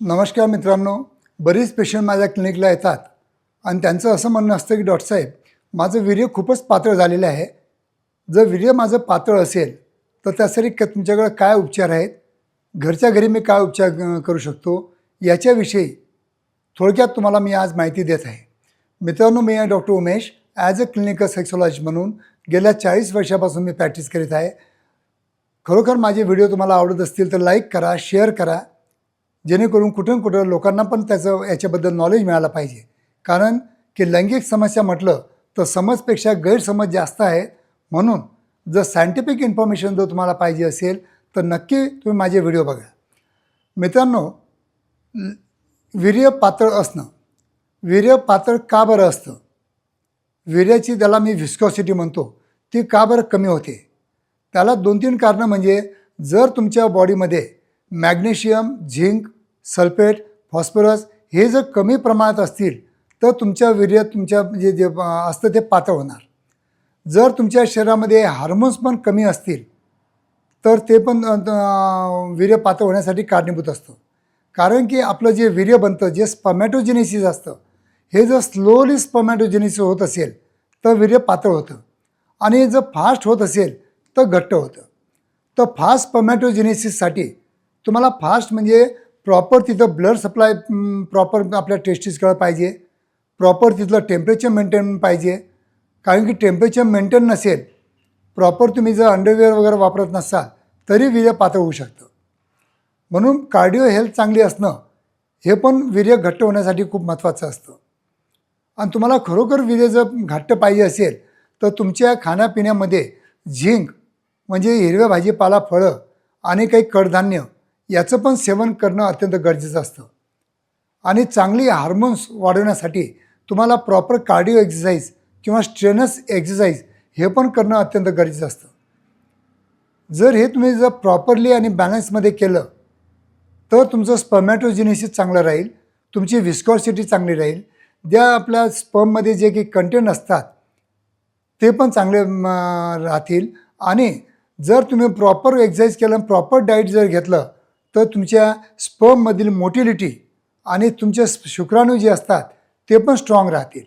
नमस्कार मित्रांनो बरीच पेशंट माझ्या क्लिनिकला येतात. आणि त्यांचं असं म्हणणं असतं की डॉक्टर साहेब माझं वीर्य खूपच पातळ झालेलं आहे. जर वीर्य माझं पातळ असेल तर त्यासाठी क तुमच्याकडे काय उपचार आहेत? घरच्या घरी मी काय उपचार करू शकतो? याच्याविषयी थोडक्यात तुम्हाला मी आज माहिती देत आहे. मित्रांनो मी आहे doctor Umesh as a clinical sexologist म्हणून गेल्या चाळीस वर्षापासून मी प्रॅक्टिस करीत आहे. खरोखर माझे व्हिडिओ तुम्हाला आवडत असतील तर लाईक करा शेअर करा. जेणेकरून कुठून कुठं लोकांना पण त्याचं याच्याबद्दल नॉलेज मिळालं पाहिजे. कारण की लैंगिक समस्या म्हटलं तर समजपेक्षा गैरसमज जास्त आहेत. म्हणून जर सायंटिफिक इन्फॉर्मेशन जर तुम्हाला पाहिजे असेल तर नक्की तुम्ही माझे व्हिडिओ बघा. मित्रांनो वीर्य पातळ असणं. वीर्य पातळ का बरं असतं? वीर्याची त्याला मी व्हिस्कॉसिटी म्हणतो ती का बरं कमी होते? त्याला दोन तीन कारणं म्हणजे जर तुमच्या बॉडीमध्ये मॅग्नेशियम झिंक सल्फेट फॉस्फरस हे जर कमी प्रमाणात असतील तर तुमच्या वीर्य तुमच्या म्हणजे जे असतं ते पातळ होणार. जर तुमच्या शरीरामध्ये हार्मोन्स पण कमी असतील तर ते पण वीर्य पातळ होण्यासाठी कारणीभूत असतं. कारण की आपलं जे वीर्य बनतं जे स्पमॅटोजेनेसिस असतं हे जर स्लोली स्पमॅटोजेनेसिस होत असेल तर वीर्य पातळ होतं. आणि जर फास्ट होत असेल तर घट्ट होतं. तर फास्ट स्पमॅटोजेनेसिससाठी तुम्हाला फास्ट म्हणजे प्रॉपर तिथं ब्लड सप्लाय प्रॉपर आपल्या टेस्टिसकडे पाहिजे. प्रॉपर तिथलं टेम्परेचर मेंटेन पाहिजे. कारण की टेम्परेचर मेंटेन नसेल प्रॉपर तुम्ही जर अंडरवेअर वगैरे वापरत नसाल तरी वीर्य पातळ होऊ शकतं. म्हणून कार्डिओ हेल्थ चांगली असणं हे पण वीर्य घट्ट होण्यासाठी खूप महत्त्वाचं असतं. आणि तुम्हाला खरोखर वीर्य जर घट्ट पाहिजे असेल तर तुमच्या खाण्यापिण्यामध्ये झिंक म्हणजे हिरव्या भाजीपाला फळं आणि काही कडधान्य याचं पण सेवन करणं अत्यंत गरजेचं असतं. आणि चांगली हार्मोन्स वाढवण्यासाठी तुम्हाला प्रॉपर कार्डिओ एक्सरसाइज किंवा स्ट्रेनस एक्सरसाइज हे पण करणं अत्यंत गरजेचं असतं. जर हे तुम्ही जर प्रॉपरली आणि बॅलन्समध्ये केलं तर तुमचं स्पर्मॅटोजिनेसिस चांगलं राहील तुमची विस्कॉसिटी चांगली राहील. ज्या आपल्या स्पर्ममध्ये जे काही कंटेंट असतात ते पण चांगले राहतील. आणि जर तुम्ही प्रॉपर एक्सरसाइज केलं प्रॉपर डाईट जर घेतलं तर तुमच्या स्पर्ममधील मोटिलिटी आणि तुमचे शुक्राणू जे असतात ते पण स्ट्रॉंग राहतील.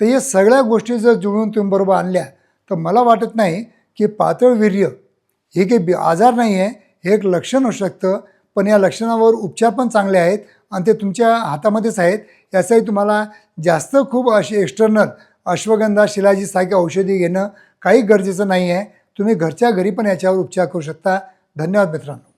तर या सगळ्या गोष्टी जर जुळवून तुम्ही बरोबर आणल्या तर मला वाटत नाही की पातळ वीर्य हे काही बी आजार नाही आहे हे एक लक्षण असू शकतं. पण या लक्षणावर उपचार पण चांगले आहेत आणि ते तुमच्या हातामध्येच आहेत. याचाही तुम्हाला जास्त खूप असे एक्सटर्नल अश्वगंधा शिलाजी सारखी औषधी घेणं काही गरजेचं नाही आहे. तुम्ही घरच्या घरी पण याच्यावर उपचार करू शकता. धन्यवाद मित्रांनो.